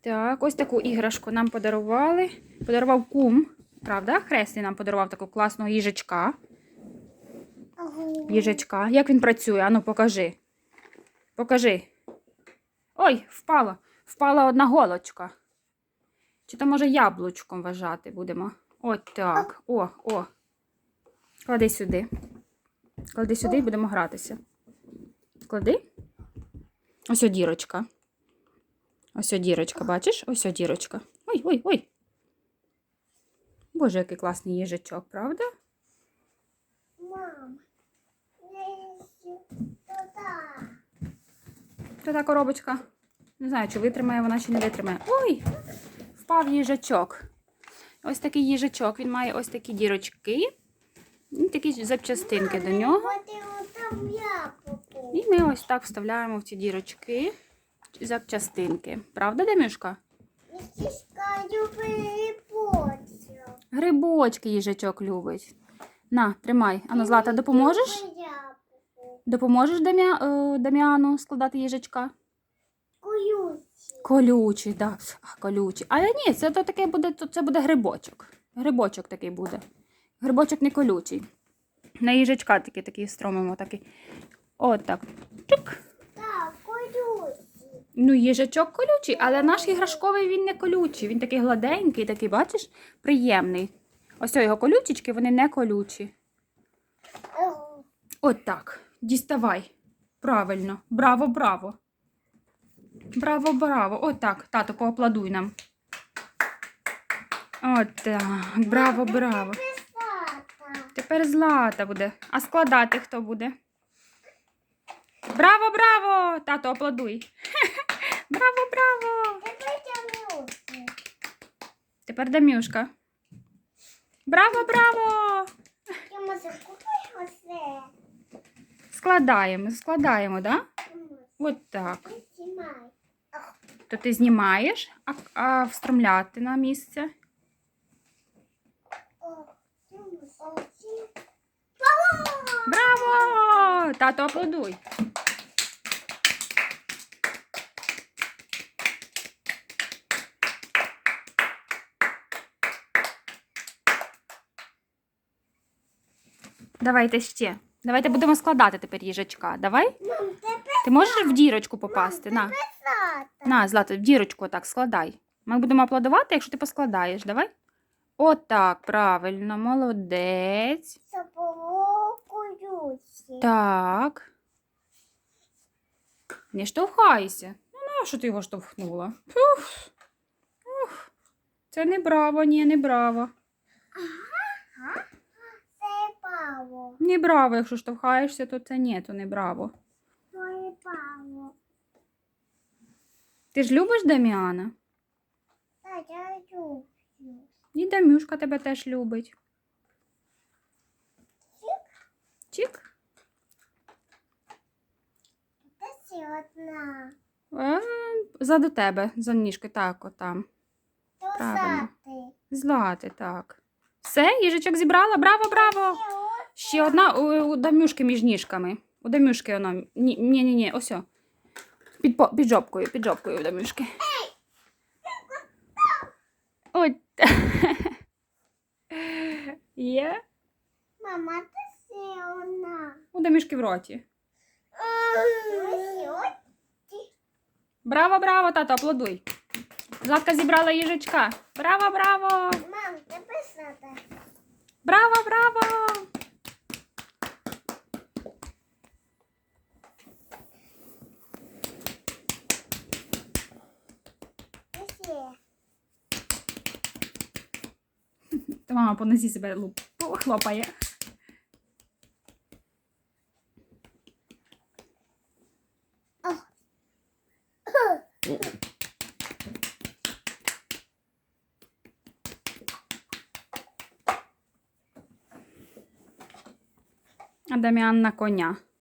Так, ось таку іграшку нам подарували. Подарував кум. Правда? Хресний нам подарував таку класного їжачка. Їжачка. Як він працює? Ану, покажи. Покажи. Ой, впала. Впала одна голочка. Чи то може яблучком вважати будемо? От так. О, о. Клади сюди. Клади сюди і будемо гратися. Клади. Ось о дірочка. Ось о дірочка, бачиш? Ось о дірочка. Ой, ой, ой. Боже, який класний їжачок, правда? Мам. Що та коробочка? Не знаю, чи витримає вона, чи не витримає. Ой! Впав їжачок. Ось такий їжачок. Він має ось такі дірочки. І такі запчастинки до нього. І ми ось так вставляємо в ці дірочки запчастинки. Правда, Демюшка? Стискаю перепочу. Грибочки їжачок любить. На, тримай. Ану, Злата, допоможеш? Допоможеш Дам'я... е, Дам'яну складати їжачка? Куючі. Колючий, так. Да. А. Але ні, це то таке буде, то це буде грибочок. Грибочок такий буде. Грибочок не колючий. На їжачка такий такий стромимо такий. От так. Чук. Ну, їжачок колючий, але наш іграшковий він не колючий. Він такий гладенький, такий, бачиш, приємний. Ось його колючечки, вони не колючі. От так. Діставай. Правильно. Браво, браво. Браво, браво. От так. Тато, поаплодуй нам. От так. Браво, браво. Тепер злата буде. А складати хто буде? Браво, браво! Тато, аплодуй. Браво, браво! Тепер Дамюшка. Браво, браво! Складаємо, складаємо. Да? От так. То ти знімаєш, а, а встромляти на місце. Браво! Тато, аплодуй. Давайте ще. Давайте будемо складати тепер їжачка. Давай. Мам, тепер Ти можеш в дірочку попасти? На, на, Злата, в дірочку так складай. Ми будемо аплодувати, якщо ти поскладаєш. Давай. Отак, правильно, молодець. Так. Не штовхайся. Ну, нащо ти його штовхнула? Фух. Ух. Це не браво, ні, не браво. Це паво. Не браво, якщо штовхаєшся, то це ні, то не браво. Це паво. Ти ж любиш Даміана? Так, я люблю. І Дамюшка тебе теж любить. Чик. Ще одна. Е, Заду тебе, за ніжки, так, отам. Правильно. Злати, так. Все, їжачок зібрала. Браво, браво! Ще одна у, у Дамюшки між ніжками. У Дамюшки воно. Ні, ні, ні, ні, ось. Під, під жопкою, під жопкою у Дамюшки. Є. Мама, це ще одна. У Дамюшки в роті. Браво, браво, тато, аплодуй. Златка зібрала їжачка. Браво, браво! Мам, писата. Браво, браво! Це ще. Та мама по нозі себе луп хлопає. А Дам'ян на коня.